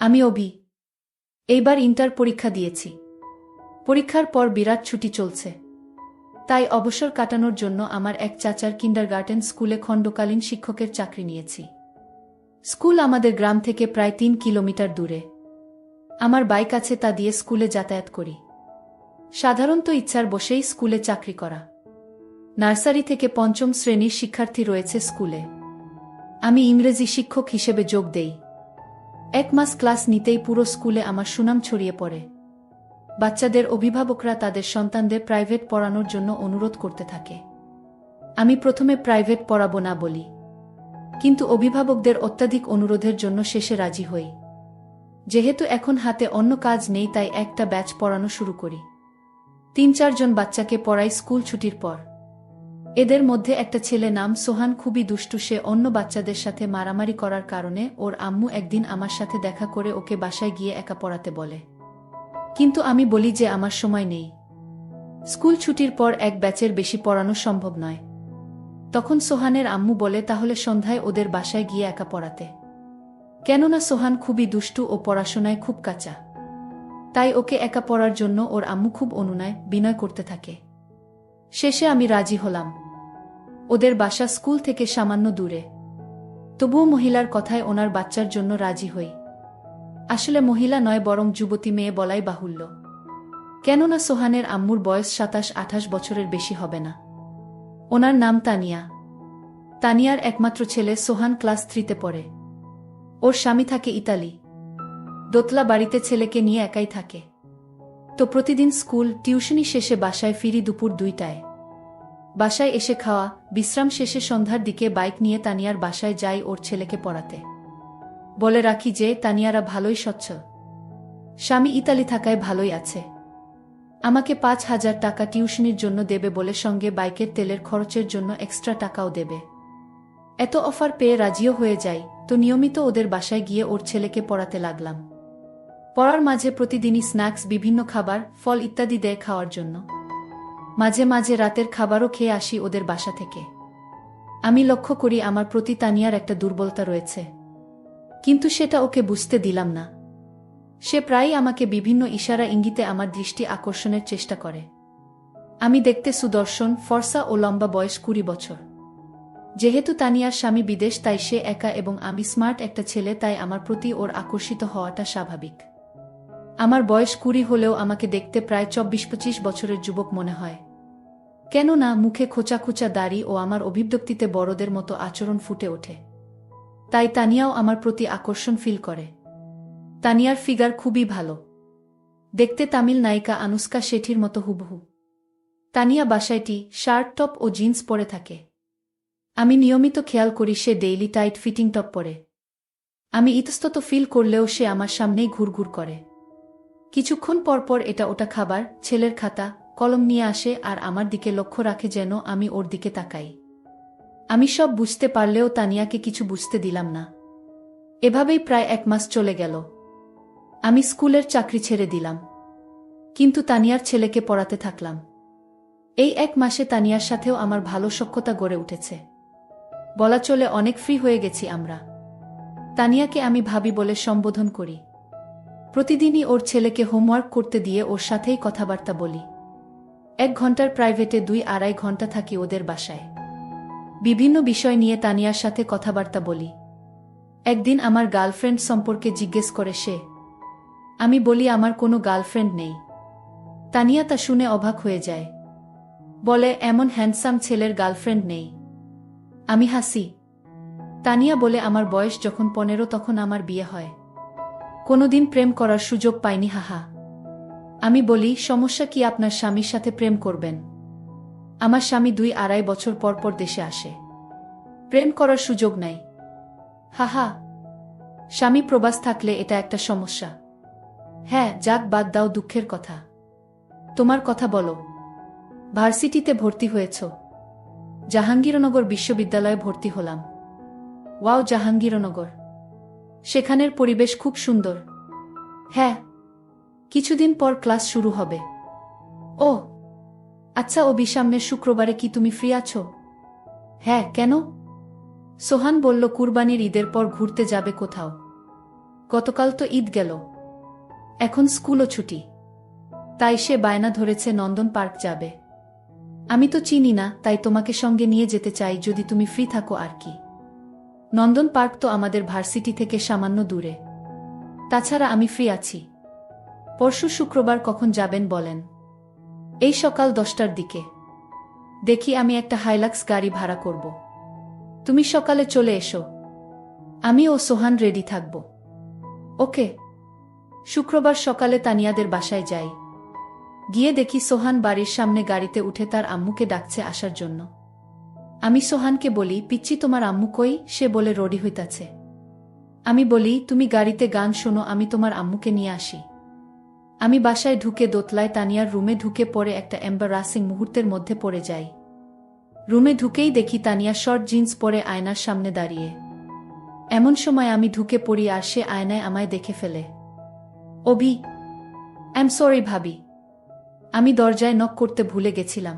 আমি অভি এইবার ইন্টার পরীক্ষা দিয়েছি। পরীক্ষার পর বিরাট ছুটি চলছে। তাই অবসর কাটানোর জন্য আমার এক চাচার কিন্ডারগার্টেন স্কুলে খণ্ডকালীন শিক্ষকের চাকরি নিয়েছি। স্কুল আমাদের গ্রাম থেকে প্রায় তিন কিলোমিটার দূরে। আমার বাইক আছে তা দিয়ে স্কুলে যাতায়াত করি। সাধারণত ইচ্ছার বসেই স্কুলে চাকরি করা। নার্সারি থেকে পঞ্চম শ্রেণির শিক্ষার্থী রয়েছে স্কুলে। আমি ইংরেজি শিক্ষক হিসেবে যোগ দেই। এক মাস ক্লাস নিতেই পুরো স্কুলে আমার সুনাম ছড়িয়ে পড়ে। বাচ্চাদের অভিভাবকরা তাদের সন্তানদের প্রাইভেট পড়ানোর জন্য অনুরোধ করতে থাকে। আমি প্রথমে প্রাইভেট পড়াবো না বলি। কিন্তু অভিভাবকদের অত্যাধিক অনুরোধের জন্য শেষে রাজি হই। যেহেতু এখন হাতে অন্য কাজ নেই, তাই একটা ব্যাচ পড়ানো শুরু করি। তিন চারজন বাচ্চাকে পড়াই স্কুল ছুটির পর। এদের মধ্যে একটা ছেলে নাম সোহান খুবই দুষ্টু, সে অন্য বাচ্চাদের সাথে মারামারি করার কারণে ওর আম্মু একদিন আমার সাথে দেখা করে ওকে বাসায় গিয়ে একা পড়াতে বলে। কিন্তু আমি বলি যে আমার সময় নেই। স্কুল ছুটির পর এক ব্যাচের বেশি পড়ানো সম্ভব নয়। তখন সোহানের আম্মু বলে, তাহলে সন্ধ্যায় ওদের বাসায় গিয়ে একা পড়াতে। কেননা সোহান খুবই দুষ্টু ও পড়াশোনায় খুব কাঁচা। তাই ওকে একা পড়ার জন্য ওর আম্মু খুব অনুনয়, বিনয় করতে থাকে। শেষে আমি রাজি হলাম। ওদের বাসা স্কুল থেকে সামান্য দূরে। তবুও মহিলার কথায় ওনার বাচ্চার জন্য রাজি হই। আসলে মহিলা নয়, বরং যুবতী মেয়ে বলাই বাহুল্য। কেননা সোহানের আম্মুর বয়স সাতাশ, আঠাশ বছরের বেশি হবে না। ওনার নাম তানিয়া। তানিয়ার একমাত্র ছেলে সোহান ক্লাস থ্রিতে পড়ে। ওর স্বামী থাকে ইতালি। দোতলা বাড়িতে ছেলেকে নিয়ে একাই থাকে। তো প্রতিদিন স্কুল টিউশনি শেষে বাসায় ফিরি দুপুর দুইটায়। বাসায় এসে খাওয়া, বিশ্রাম শেষে সন্ধ্যার দিকে বাইক নিয়ে তানিয়ার বাসায় যাই ওর ছেলেকে পড়াতে। বলে রাখি যে, তানিয়ারা ভালোই স্বচ্ছ। স্বামী ইতালি থাকায় ভালোই আছে। আমাকে পাঁচ হাজার টাকা টিউশনির জন্য দেবে বলে সঙ্গে বাইকের তেলের খরচের জন্য এক্সট্রা টাকাও দেবে। এত অফার পেয়ে রাজিও হয়ে যাই, তো নিয়মিত ওদের বাসায় গিয়ে ওর ছেলেকে পড়াতে লাগলাম। পড়ার মাঝে প্রতিদিনই স্ন্যাক্স, বিভিন্ন খাবার, ফল ইত্যাদি দেয় খাওয়ার জন্য। মাঝে মাঝে রাতের খাবারও খেয়ে আসি ওদের বাসা থেকে। আমি লক্ষ্য করি আমার প্রতি তানিয়ার একটা দুর্বলতা রয়েছে। কিন্তু সেটা ওকে বুঝতে দিলাম না। সে প্রায়ই আমাকে বিভিন্ন ইশারা ইঙ্গিতে আমার দৃষ্টি আকর্ষণের চেষ্টা করে। আমি দেখতে সুদর্শন, ফর্সা ও লম্বা বয়স কুড়ি বছর। যেহেতু তানিয়ার স্বামী বিদেশ, তাই সে একা এবং আমি স্মার্ট একটা ছেলে, তাই আমার প্রতি ওর আকর্ষিত হওয়াটা স্বাভাবিক। আমার বয়স কুড়ি হলেও আমাকে দেখতে প্রায় চব্বিশ পঁচিশ বছরের যুবক মনে হয়। কেননা মুখে খোঁচা খোঁচা দাড়ি ও আমার অভিব্যক্তিতে বড়দের মতো আচরণ ফুটে ওঠে। তাই তানিয়াও আমার প্রতি আকর্ষণ ফিল করে। তানিয়ার ফিগার খুবই ভালো। দেখতে তামিল নায়িকা আনুষ্কা শেঠির মতো হুবহু। তানিয়া বাসায়টি শার্ট, টপ ও জিন্স পরে থাকে। আমি নিয়মিত খেয়াল করি সে ডেইলি টাইট ফিটিং টপ পরে। আমি ইতস্তত ফিল করলেও সে আমার সামনেই ঘুরঘুর করে। কিছুক্ষণ পরপর এটা ওটা খাবার, ছেলের খাতা, কলম নিয়ে আসে আর আমার দিকে লক্ষ্য রাখে যেন আমি ওর দিকে তাকাই। আমি সব বুঝতে পারলেও তানিয়াকে কিছু বুঝতে দিলাম না। এভাবেই প্রায় এক মাস চলে গেল। আমি স্কুলের চাকরি ছেড়ে দিলাম। কিন্তু তানিয়ার ছেলেকে পড়াতে থাকলাম। এই এক মাসে তানিয়ার সাথেও আমার ভালো সক্ষতা গড়ে উঠেছে। বলা চলে অনেক ফ্রি হয়ে গেছি আমরা। তানিয়াকে আমি ভাবি বলে সম্বোধন করি। প্রতিদিনই ওর ছেলেকে হোমওয়ার্ক করতে দিয়ে ওর সাথেই কথাবার্তা বলি। এক ঘণ্টার প্রাইভেটে দুই আড়াই ঘণ্টা থাকি ওদের বাসায়। বিভিন্ন বিষয় নিয়ে তানিয়ার সাথে কথাবার্তা বলি। একদিন আমার গার্লফ্রেন্ড সম্পর্কে জিজ্ঞেস করে সে, আমি বলি আমার কোনো গার্লফ্রেন্ড নেই। তানিয়া তা শুনে অবাক হয়ে যায়। বলে, এমন হ্যান্ডসাম ছেলের গার্লফ্রেন্ড নেই। আমি হাসি। তানিয়া বলে, আমার বয়স যখন পনেরো তখন আমার বিয়ে হয়। কোনোদিন প্রেম করার সুযোগ পাইনি, হাহা। আমি বলি, সমস্যা কি আপনার স্বামীর সাথে প্রেম করবেন? আমার স্বামী দুই আড়াই বছর পর পর দেশে আসে। প্রেম করার সুযোগ নাই। হাহা। স্বামী প্রবাস থাকলে এটা একটা সমস্যা। হ্যাঁ যাক, বাদ দাও দুঃখের কথা। তোমার কথা বলো। ভার্সিটিতে ভর্তি হয়েছ। জাহাঙ্গীরনগর বিশ্ববিদ্যালয়ে ভর্তি হলাম। ওয়াও, জাহাঙ্গীরনগর। সেখানের পরিবেশ খুব সুন্দর। হ্যাঁ কিছুদিন পর ক্লাস শুরু হবে। ও আচ্ছা অবিসাম্যের শুক্রবারে কি তুমি ফ্রি আছো? হ্যাঁ কেন? সোহান বলল, কুরবানির ঈদের পর ঘুরতে যাবে কোথাও। গতকাল তো ঈদ গেল। এখন স্কুলও ছুটি। তাই সে বায়না ধরেছে, নন্দন পার্ক যাবে। আমি তো চিনি না, তাই তোমাকে সঙ্গে নিয়ে যেতে চাই, যদি তুমি ফ্রি থাকো আর কি। নন্দন পার্ক তো আমাদের ভার্সিটি থেকে সামান্য দূরে। তাছাড়া আমি ফ্রি আছি। পরশু শুক্রবার কখন যাবেন বলেন। এই সকাল দশটার দিকে। দেখি আমি একটা হাইলাক্স গাড়ি ভাড়া করব। তুমি সকালে চলে এসো। আমি ও সোহান রেডি থাকব। ওকে। শুক্রবার সকালে তানিয়াদের বাসায় যাই। গিয়ে দেখি সোহান বাড়ির সামনে গাড়িতে উঠে তার আম্মুকে ডাকছে আসার জন্য। আমি সোহানকে বলি, পিচ্ছি তোমার আম্মু কই? সে বলে, রডি হইতাছে। আমি বলি, তুমি গাড়িতে গান শোনো, আমি তোমার আম্মুকে নিয়ে আসি। আমি বাসায় ঢুকে দোতলায় তানিয়ার রুমে ঢুকে পড়ে একটা এম্বারাসিং মুহূর্তের মধ্যে পড়ে যাই। রুমে ঢুকেই দেখি তানিয়া শর্ট জিন্স পরে আয়নার সামনে দাঁড়িয়ে। এমন সময় আমি ঢুকে পড়ি আর সে আয়নায় আমায় দেখে ফেলে। অভি এম সরি ভাবি। আমি দরজায় নক করতে ভুলে গেছিলাম।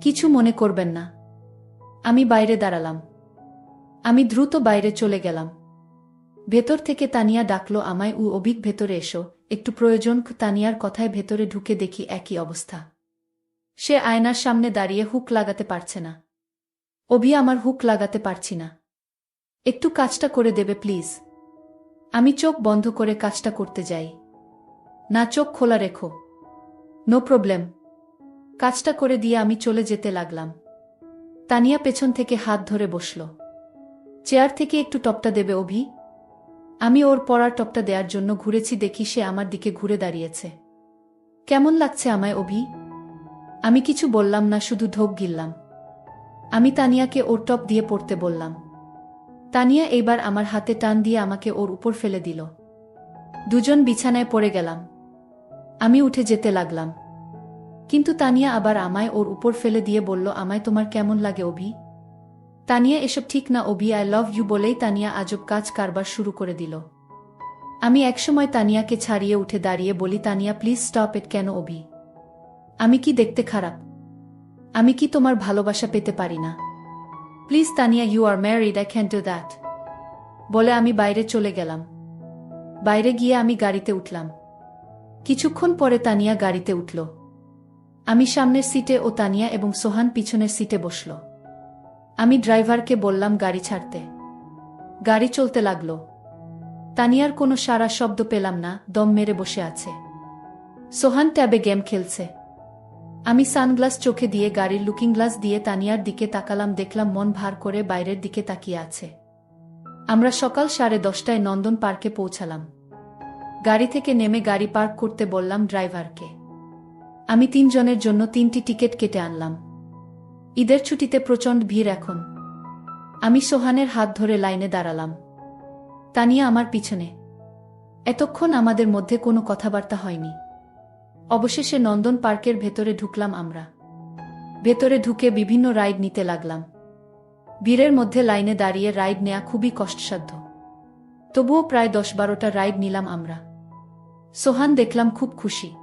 কিছু মনে করবেন না। আমি বাইরে দাঁড়ালাম। আমি দ্রুত বাইরে চলে গেলাম। ভেতর থেকে তানিয়া ডাকলো আমায়, উ, অভিক, ভেতরে এসো। একটু প্রয়োজন, তানিয়ার কথায় ভেতরে ঢুকে দেখি একই অবস্থা। সে আয়নার সামনে দাঁড়িয়ে হুক লাগাতে পারছে না। অভি, আমার হুক লাগাতে পারছি না। একটু কাজটা করে দেবে, প্লিজ। আমি চোখ বন্ধ করে কাজটা করতে যাই। না, চোখ খোলা রেখো। No problem. কাজটা করে দিয়ে আমি চলে যেতে লাগলাম। তানিয়া পেছন থেকে হাত ধরে বসল। চেয়ার থেকে একটু টপটা দেবে, অভি। আমি ওর পড়ার টপটা দেওয়ার জন্য ঘুরেছি দেখি সে আমার দিকে ঘুরে দাঁড়িয়েছে। কেমন লাগছে আমায়, অভি? আমি কিছু বললাম না, শুধু ঢোক গিললাম। আমি তানিয়াকে ওর টপ দিয়ে পড়তে বললাম। তানিয়া এইবার আমার হাতে টান দিয়ে আমাকে ওর উপর ফেলে দিল। দুজন বিছানায় পড়ে গেলাম। আমি উঠে যেতে লাগলাম। কিন্তু তানিয়া আবার আমায় ওর উপর ফেলে দিয়ে বলল, আমায় তোমার কেমন লাগে অভি? তানিয়া, এসব ঠিক না অভি আই লাভ ইউ বলেই তানিয়া আজব কাজ কারবার শুরু করে দিল। আমি একসময় তানিয়াকে ছাড়িয়ে উঠে দাঁড়িয়ে বলি, তানিয়া প্লিজ স্টপ এট কেন অভি? আমি কি দেখতে খারাপ? আমি কি তোমার ভালোবাসা পেতে পারি না? Please Tania you are married I can do that বলে আমি বাইরে চলে গেলাম। বাইরে গিয়ে আমি গাড়িতে উঠলাম। কিছুক্ষণ পরে তানিয়া গাড়িতে উঠল। আমি সামনের সিটে ও তানিয়া এবং সোহান পিছনের সিটে বসল। আমি ড্রাইভারকে বললাম গাড়ি ছাড়তে। গাড়ি চলতে লাগল। তানিয়ার কোনো সারা শব্দ পেলাম না, দম মেরে বসে আছে। সোহান ট্যাবে গেম খেলছে। আমি সানগ্লাস চোখে দিয়ে গাড়ির লুকিং গ্লাস দিয়ে তানিয়ার দিকে তাকালাম, দেখলাম মন ভার করে বাইরের দিকে তাকিয়ে আছে। আমরা সকাল সাড়ে দশটায় নন্দন পার্কে পৌঁছালাম। গাড়ি থেকে নেমে গাড়ি পার্ক করতে বললাম ড্রাইভারকে। আমি তিনজনের জন্য তিনটি টিকিট কেটে আনলাম। ঈদের ছুটিতে প্রচণ্ড ভিড় এখন। আমি সোহানের হাত ধরে লাইনে দাঁড়ালাম। তানিয়া আমার পিছনে। এতক্ষণ আমাদের মধ্যে কোনো কথাবার্তা হয়নি। অবশেষে নন্দন পার্কের ভেতরে ঢুকলাম আমরা। ভেতরে ঢুকে বিভিন্ন রাইড নিতে লাগলাম। ভিড়ের মধ্যে লাইনে দাঁড়িয়ে রাইড নেয়া খুবই কষ্টসাধ্য। তবুও প্রায় দশ বারোটা রাইড নিলাম আমরা। সোহান দেখলাম খুব খুশি।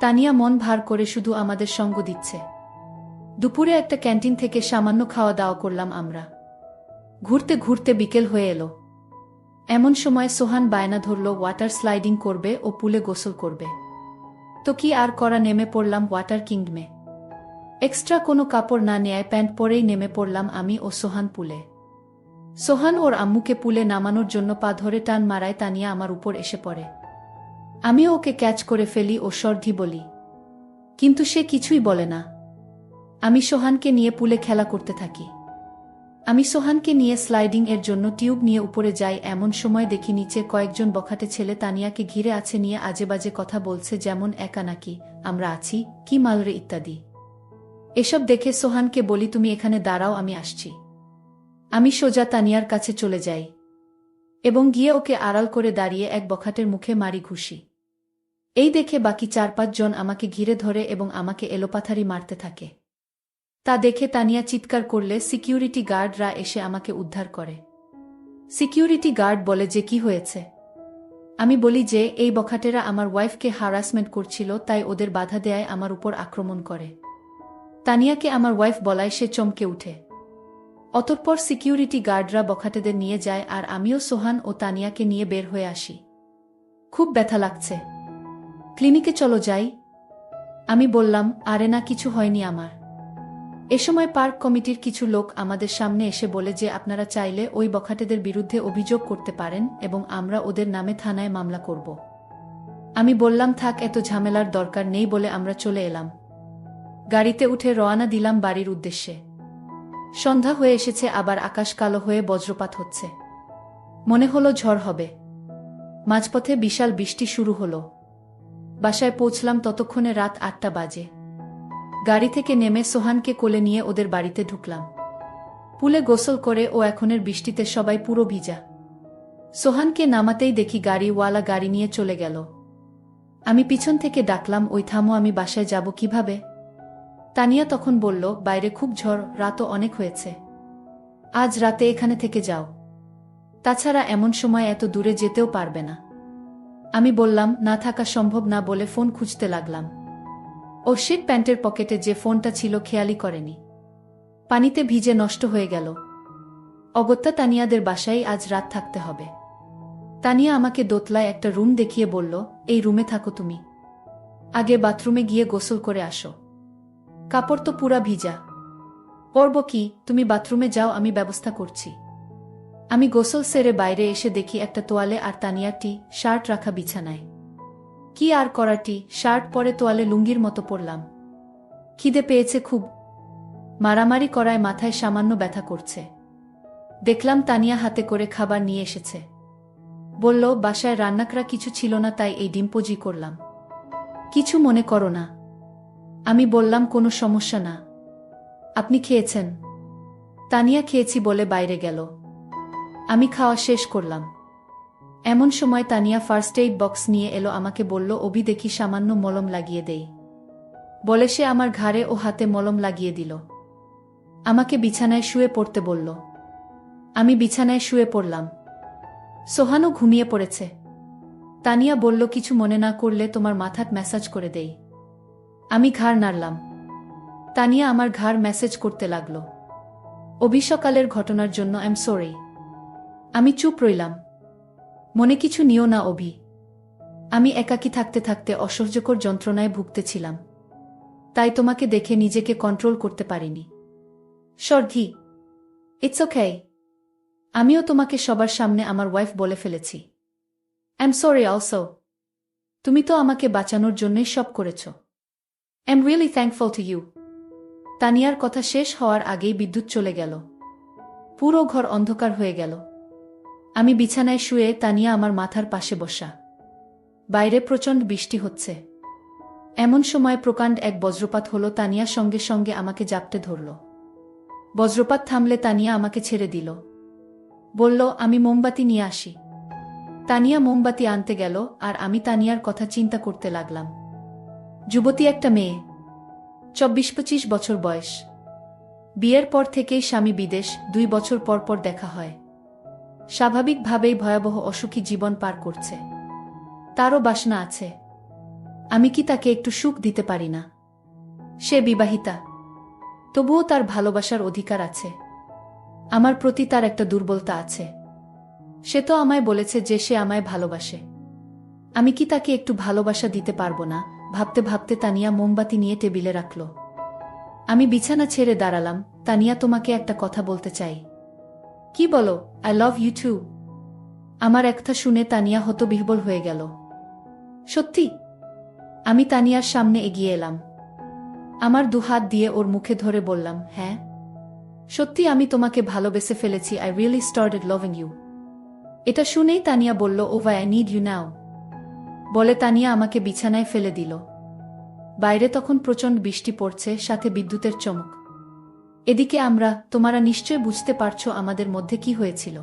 তানিয়া মন ভার করে শুধু আমাদের সঙ্গ দিচ্ছে। দুপুরে একটা ক্যান্টিন থেকে সামান্য খাওয়া দাওয়া করলাম আমরা। ঘুরতে ঘুরতে বিকেল হয়ে এলো। এমন সময় সোহান বায়না ধরল ওয়াটার স্লাইডিং করবে ও পুলে গোসল করবে। তো কি আর করা, নেমে পড়লাম ওয়াটার কিংডমে এক্সট্রা কোনো কাপড় না নেয় প্যান্ট পরেই নেমে পড়লাম আমি ও সোহান পুলে। সোহান ওর আম্মুকে পুলে নামানোর জন্য পা ধরে টান মারায় তানিয়া আমার উপর এসে পড়ে। আমি ওকে ক্যাচ করে ফেলি ও সর্ধি বলি। কিন্তু সে কিছুই বলে না। আমি সোহানকে নিয়ে পুলে খেলা করতে থাকি। আমি সোহানকে নিয়ে স্লাইডিং এর জন্য টিউব নিয়ে উপরে যাই এমন সময় দেখি নিচে কয়েকজন বখাটে ছেলে তানিয়াকে ঘিরে আছে নিয়ে আজে বাজে কথা বলছে যেমন, একা নাকি? আমরা আছি? কি মালরে ইত্যাদি? এসব দেখে সোহানকে বলি, তুমি এখানে দাঁড়াও, আমি আসছি। আমি সোজা তানিয়ার কাছে চলে যাই এবং গিয়ে ওকে আড়াল করে দাঁড়িয়ে এক বখাটের মুখে মারি ঘুষি। এই দেখে বাকি চার পাঁচজন আমাকে ঘিরে ধরে এবং আমাকে এলোপাথারি মারতে থাকে। তা দেখে তানিয়া চিৎকার করলে সিকিউরিটি গার্ডরা এসে আমাকে উদ্ধার করে। সিকিউরিটি গার্ড বলে যে কি হয়েছে? আমি বলি যে, এই বখাটেরা আমার ওয়াইফকে হারাসমেন্ট করছিল, তাই ওদের বাধা দেয় আমার উপর আক্রমণ করে। তানিয়াকে আমার ওয়াইফ বলায় সে চমকে উঠে। অতঃপর সিকিউরিটি গার্ডরা বখাটেদের নিয়ে যায় আর আমিও সোহান ও তানিয়াকে নিয়ে বের হয়ে আসি। খুব ব্যথা লাগছে। ক্লিনিকে চলো যাই। আমি বললাম, আরে না, কিছু হয়নি আমার। এ সময় পার্ক কমিটির কিছু লোক আমাদের সামনে এসে বলে যে, আপনারা চাইলে ওই বখাটেদের বিরুদ্ধে অভিযোগ করতে পারেন এবং আমরা ওদের নামে থানায় মামলা করব। আমি বললাম, থাক, এত ঝামেলার দরকার নেই বলে আমরা চলে এলাম। গাড়িতে উঠে রওনা দিলাম বাড়ির উদ্দেশ্যে। সন্ধ্যা হয়ে এসেছে, আবার আকাশ কালো হয়ে বজ্রপাত হচ্ছে। মনে হলো ঝড় হবে। মাঝপথে বিশাল বৃষ্টি শুরু হলো। বাসায় পৌঁছলাম ততক্ষণে রাত আটটা বাজে। গাড়ি থেকে নেমে সোহানকে কোলে নিয়ে ওদের বাড়িতে ঢুকলাম। পুলে গোসল করে ও এখনের বৃষ্টিতে সবাই পুরো ভিজা। সোহানকে নামাতেই দেখি গাড়িওয়ালা গাড়ি নিয়ে চলে গেল। আমি পিছন থেকে ডাকলাম, ওই থামো, আমি বাসায় যাব কীভাবে? তানিয়া তখন বলল, বাইরে খুব ঝড়, রাতও অনেক হয়েছে। আজ রাতে এখানে থেকে যাও। তাছাড়া এমন সময় এত দূরে যেতেও পারবে না। আমি বললাম, না থাকা সম্ভব না বলে ফোন খুঁজতে লাগলাম। ও শীত প্যান্টের পকেটে যে ফোনটা ছিল খেয়ালি করেনি। পানিতে ভিজে নষ্ট হয়ে গেল। অগত্যা তানিয়াদের বাসায় আজ রাত থাকতে হবে। তানিয়া আমাকে দোতলায় একটা রুম দেখিয়ে বলল, এই রুমে থাকো তুমি। আগে বাথরুমে গিয়ে গোসল করে আসো। কাপড় তো পুরা ভিজা। পরব কি, তুমি বাথরুমে যাও, আমি ব্যবস্থা করছি। আমি গোসল সেরে বাইরে এসে দেখি একটা তোয়ালে আর তানিয়া টি শার্ট রাখা বিছানায়। কি আর করাটি, শার্ট পরে তোয়ালে লুঙ্গির মতো পরলাম। খিদে পেয়েছে খুব। মারামারি করায় মাথায় সামান্য ব্যথা করছে। দেখলাম তানিয়া হাতে করে খাবার নিয়ে এসেছে। বলল, বাসায় রান্নাকরা কিছু ছিল না, তাই এই ডিম্পোজি করলাম। কিছু মনে করো না। আমি বললাম, কোনো সমস্যা না। আপনি খেয়েছেন? তানিয়া খেয়েছি বলে বাইরে গেল। আমি খাওয়া শেষ করলাম। এমন সময় তানিয়া ফার্স্ট এইড বক্স নিয়ে এলো, আমাকে বলল, অভি দেখি সামান্য মলম লাগিয়ে দেই। বলে সে আমার ঘাড়ে ও হাতে মলম লাগিয়ে দিল। আমাকে বিছানায় শুয়ে পড়তে বলল। আমি বিছানায় শুয়ে পড়লাম। সোহানও ঘুমিয়ে পড়েছে। তানিয়া বলল, কিছু মনে না করলে তোমার মাথাত ম্যাসাজ করে দেই। আমি ঘাড় নাড়লাম। তানিয়া আমার ঘাড় ম্যাসেজ করতে লাগল। অভিসকালের ঘটনার জন্য আই এম সরি আমি চুপ রইলাম। মনে কিছু নিও না, অভি। আমি একাকী থাকতে থাকতে অসহ্যকর যন্ত্রণায় ভুগতেছিলাম। তাই তোমাকে দেখে নিজেকে কন্ট্রোল করতে পারিনি। সর্ধি ইটস ওকে আমিও তোমাকে সবার সামনে আমার ওয়াইফ বলে ফেলেছি। এম সরি অলসো তুমি তো আমাকে বাঁচানোর জন্যই সব করেছ। Am really thankful to you তানিয়ার কথা শেষ হওয়ার আগেই বিদ্যুৎ চলে গেল। পুরো ঘর অন্ধকার হয়ে গেল। আমি বিছানায় শুয়ে তানিয়া আমার মাথার পাশে বসা। বাইরে প্রচণ্ড বৃষ্টি হচ্ছে। এমন সময় প্রকাণ্ড এক বজ্রপাত হলো তানিয়া সঙ্গে সঙ্গে আমাকে জাপটে ধরল। বজ্রপাত থামলে তানিয়া আমাকে ছেড়ে দিল। বলল, আমি মোমবাতি নিয়ে আসি। তানিয়া মোমবাতি আনতে গেল আর আমি তানিয়ার কথা চিন্তা করতে লাগলাম। যুবতী একটা মেয়ে চব্বিশ পঁচিশ বছর বয়স। বিয়ের পর থেকেই স্বামী বিদেশ, দুই বছর পর পর দেখা হয়। স্বাভাবিকভাবেই ভয়াবহ অসুখী জীবন পার করছে। তারও বাসনা আছে। আমি কি তাকে একটু সুখ দিতে পারি না? সে বিবাহিতা। তবুও তার ভালোবাসার অধিকার আছে। আমার প্রতি তার একটা দুর্বলতা আছে। সে তো আমায় বলেছে যে সে আমায় ভালোবাসে। আমি কি তাকে একটু ভালোবাসা দিতে পারব না? ভাবতে ভাবতে তানিয়া মোমবাতি নিয়ে টেবিলে রাখল। আমি বিছানা ছেড়ে দাঁড়ালাম। তানিয়া তোমাকে একটা কথা বলতে চাই। কি বলো? আই লাভ ইউ টু আমার একটা শুনে তানিয়া হতো বিহবল হয়ে গেল। সত্যি? আমি তানিয়ার সামনে এগিয়ে এলাম। আমার দুহাত দিয়ে ওর মুখে ধরে বললাম হ্যাঁ? সত্যি, আমি তোমাকে ভালোবেসে ফেলেছি। I really started loving you এটা শুনেই তানিয়া বলল ও ভাই আই নিড ইউ নাও বলে তানিয়া আমাকে বিছানায় ফেলে দিল। বাইরে তখন প্রচণ্ড বৃষ্টি পড়ছে, সাথে বিদ্যুতের চমক। এদিকে আমরা তোমারা নিশ্চয় বুঝতে পারছ আমাদের মধ্যে কি হয়েছিল।